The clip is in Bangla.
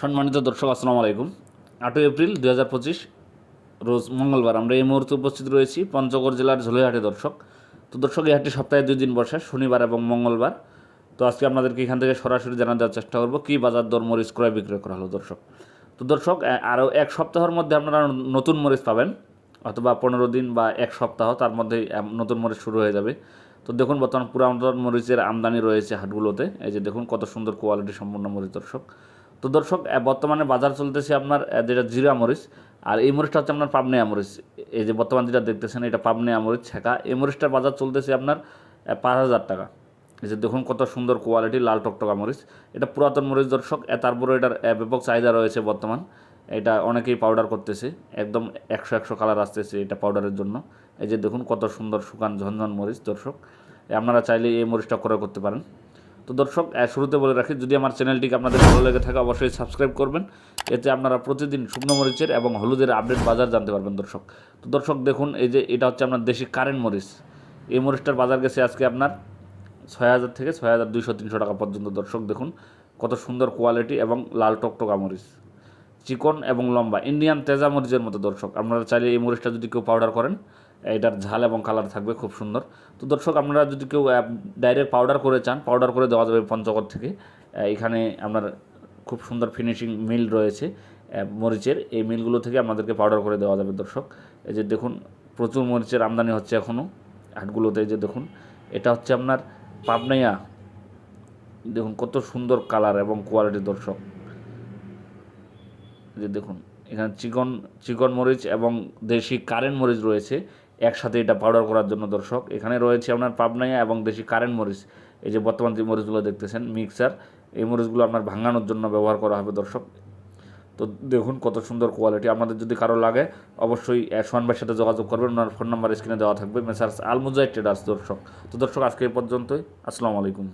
সম্মানিত দর্শক, আসসালামু আলাইকুম। আটই এপ্রিল দু হাজার পঁচিশ, রোজ মঙ্গলবার আমরা এই মুহূর্তে উপস্থিত রয়েছি পঞ্চগড় জেলার ঝোলিহাটে দর্শক। তো দর্শক, এই হাটটি সপ্তাহে দুই দিন বসে, শনিবার এবং মঙ্গলবার। তো আজকে আপনাদেরকে এখান থেকে সরাসরি জানা দেওয়ার চেষ্টা করব, কী বাজার দর মরিচ ক্রয় বিক্রয় করা হলো দর্শক। তো দর্শক আরও এক সপ্তাহের মধ্যে আপনারা নতুন মরিচ পাবেন, অথবা পনেরো দিন বা এক সপ্তাহ, তার মধ্যেই নতুন মরিচ শুরু হয়ে যাবে। তো দেখুন, বর্তমান পুরাতন মরিচের আমদানি রয়েছে হাটগুলোতে। এই যে দেখুন, কত সুন্দর কোয়ালিটি সম্পূর্ণ মরিচ দর্শক। তো দর্শক বর্তমানে বাজার চলতেছে আপনার যেটা জিরা মরিচ, আর এই মরিচটা হচ্ছে আপনার পাবনে আমরিচ। এই যে বর্তমান যেটা দেখতেছেন, এটা পাবনে আমরিচ ছেঁকা। এই মরিচটার বাজার চলতেছে আপনার পাঁচ হাজার টাকা। এই যে দেখুন কত সুন্দর কোয়ালিটি লাল টকটকা মরিচ। এটা পুরাতন মরিচ দর্শক তারপরে এটার ব্যাপক চাহিদা রয়েছে বর্তমান। এটা অনেকেই পাউডার করতেছে, একদম একশো একশো কালার আসতেছে এটা পাউডারের জন্য। এই যে দেখুন কত সুন্দর শুকান ঝনঝন মরিচ দর্শক। আপনারা চাইলে এই মরিচটা ক্রয় করতে পারেন। তো দর্শক শুরুতে বলে রাখি, যদি আমার চ্যানেলটিকে আপনাদের ভালো লেগে থাকে, অবশ্যই সাবস্ক্রাইব করবেন। এতে আপনারা প্রতিদিন শুকনো মরিচের এবং হলুদের আপডেট বাজার জানতে পারবেন দর্শক। তো দর্শক, দেখুন, এই যে এটা হচ্ছে আপনার দেশি কারেন্ট মরিচ। এই মরিচটার বাজার গেছে আজকে আপনার ছয় হাজার থেকে ছয় হাজার দুইশো তিনশো টাকা পর্যন্ত দর্শক, দেখুন, কত সুন্দর কোয়ালিটি এবং লাল টকটকা মরিচ। চিকন এবং লম্বা ইন্ডিয়ান তেজা মরিচের মতো দর্শক। আপনারা চাইলে এই মরিচটা যদি কেউ পাউডার করেন, এটার ঝাল এবং কালার থাকবে খুব সুন্দর। তো দর্শক, আপনারা যদি কেউ ডাইরেক্ট পাউডার করে চান পাউডার করে দেওয়া যাবে পঞ্চগড় থেকে। এখানে আপনার খুব সুন্দর ফিনিশিং মিল রয়েছে মরিচের। এই মিলগুলো থেকে আপনাদেরকে পাউডার করে দেওয়া যাবে দর্শক। এই যে দেখুন, প্রচুর মরিচের আমদানি হচ্ছে এখনও হাটগুলোতে যে দেখুন। এটা হচ্ছে আপনার পাবনাইয়া। দেখুন কত সুন্দর কালার এবং কোয়ালিটি দর্শক। যে দেখুন, এখানে চিকন চিকন মরিচ এবং দেশি কারেন্ট মরিচ রয়েছে। একসাথে এটা পাউডার করার জন্য দর্শক। এখানে রয়েছে আপনার পাবনাইয়া এবং দেশি কারেন্ট মরিচ। এই যে বর্তমান যে মরিচগুলো দেখতেছেন, মিক্সার, এই মরিচগুলো আপনার ভাঙানোর জন্য ব্যবহার করা হবে দর্শক। তো দেখুন কত সুন্দর কোয়ালিটি আপনাদের যদি কারও লাগে, অবশ্যই সোহান ভাইয়ের সাথে যোগাযোগ করবেন। ওনার ফোন নাম্বার স্ক্রিনে দেওয়া থাকবে। মেসার্স আলমুজাই ট্রেডার্স দর্শক। তো দর্শক, আজকে এই পর্যন্তই। আসসালামু আলাইকুম।